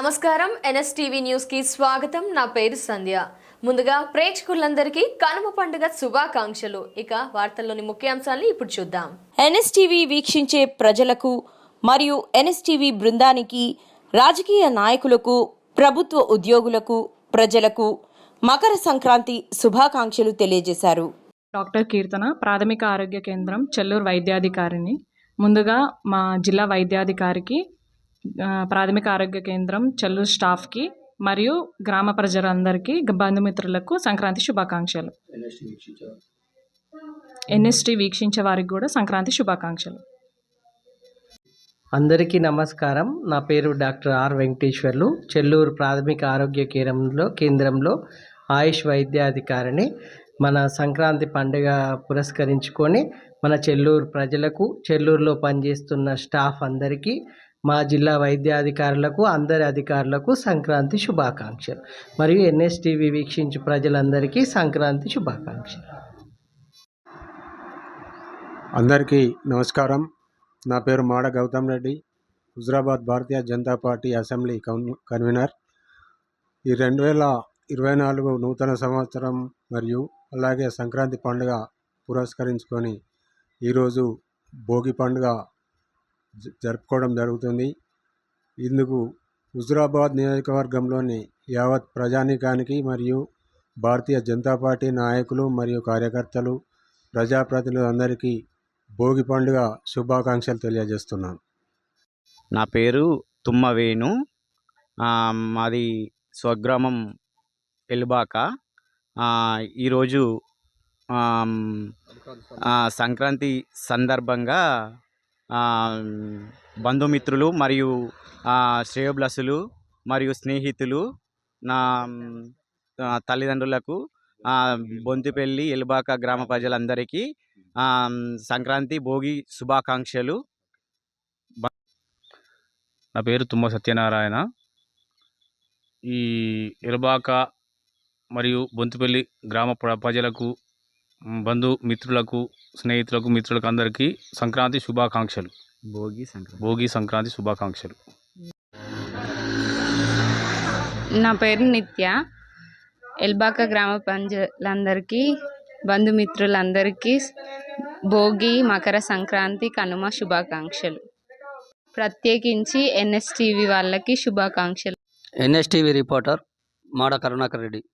నమస్కారం. ఎన్ఎస్టీవీ న్యూస్కి స్వాగతం. నా పేరు సంధ్య. ముందుగా ప్రేక్షకులందరికీ కనుమ పండుగ శుభాకాంక్షలు. ఇక వార్తల్లోని ముఖ్యాంశాలను ఇప్పుడు చూద్దాం. ఎన్ఎస్టీవీ వీక్షించే ప్రజలకు మరియు ఎన్ఎస్టీవీ బృందానికి రాజకీయ నాయకులకు ప్రభుత్వ ఉద్యోగులకు ప్రజలకు మకర సంక్రాంతి శుభాకాంక్షలు తెలియజేశారు. డాక్టర్ కీర్తన ప్రాథమిక ఆరోగ్య కేంద్రం చెల్లూరు వైద్యాధికారిని. ముందుగా మా జిల్లా వైద్యాధికారికి ప్రాథమిక ఆరోగ్య కేంద్రం చెల్లూరు స్టాఫ్కి మరియు గ్రామ ప్రజలందరికీ బంధుమిత్రులకు సంక్రాంతి శుభాకాంక్షలు. ఎన్ఎస్టీ వీక్షించే వారికి కూడా సంక్రాంతి శుభాకాంక్షలు. అందరికీ నమస్కారం. నా పేరు డాక్టర్ ఆర్ వెంకటేశ్వర్లు. చెల్లూరు ప్రాథమిక ఆరోగ్య కేంద్రంలో కేంద్రంలో ఆయుష్ వైద్యాధికారిని మన సంక్రాంతి పండుగ పురస్కరించుకొని మన చెల్లూరు ప్రజలకు చెల్లూరులో పనిచేస్తున్న స్టాఫ్ అందరికీ మా జిల్లా వైద్యాధికారులకు అందరి అధికారులకు సంక్రాంతి శుభాకాంక్షలు. మరియు ఎన్ఎస్టీవీ వీక్షించు ప్రజలందరికీ సంక్రాంతి శుభాకాంక్షలు. అందరికీ నమస్కారం. నా పేరు Mada Gautam Reddy Huzurabad Bharatiya Janata party assembly convener. ఈ రెండు వేల ఇరవై నాలుగు నూతన సంవత్సరం మరియు అలాగే సంక్రాంతి పండుగ పురస్కరించుకొని ఈరోజు భోగి పండుగ జరుపుకోవడం జరుగుతుంది. ఇందుకు హుజురాబాద్ నియోజకవర్గంలోని యావత్ ప్రజానీకానికి మరియు భారతీయ జనతా పార్టీ నాయకులు మరియు కార్యకర్తలు ప్రజాప్రతినిధులందరికీ భోగి పండుగ శుభాకాంక్షలు తెలియజేస్తున్నాను. నా పేరు తుమ్మవేణు. మాది స్వగ్రామం ఎలుబాక. ఈరోజు సంక్రాంతి సందర్భంగా బంధుమిత్రులు మరియు ఆ, శ్రేయోభిలాషులు మరియు స్నేహితులు నా తల్లిదండ్రులకు బొంతిపల్లి ఎలుబాక గ్రామ ప్రజలందరికీ సంక్రాంతి భోగి శుభాకాంక్షలు. నా పేరు తుమ్మ సత్యనారాయణ. ఈ ఎలుబాక మరియు బొంతిపల్లి గ్రామ ప్ర- ప్రజలకు బంధు మిత్రులకు స్నేహితులకు మిత్రులకు అందరికీ సంక్రాంతి శుభాకాంక్షలు. భోగి సంక్రాంతి. భోగి సంక్రాంతి శుభాకాంక్షలు. నా పేరు నిత్య. ఎల్బాక గ్రామ ప్రజలందరికీ బంధుమిత్రులందరికీ భోగి మకర సంక్రాంతి కనుమ శుభాకాంక్షలు. ప్రత్యేకించి ఎన్ఎస్టీవీ వాళ్ళకి శుభాకాంక్షలు. NSTV reporter Mada Karunakar Reddy.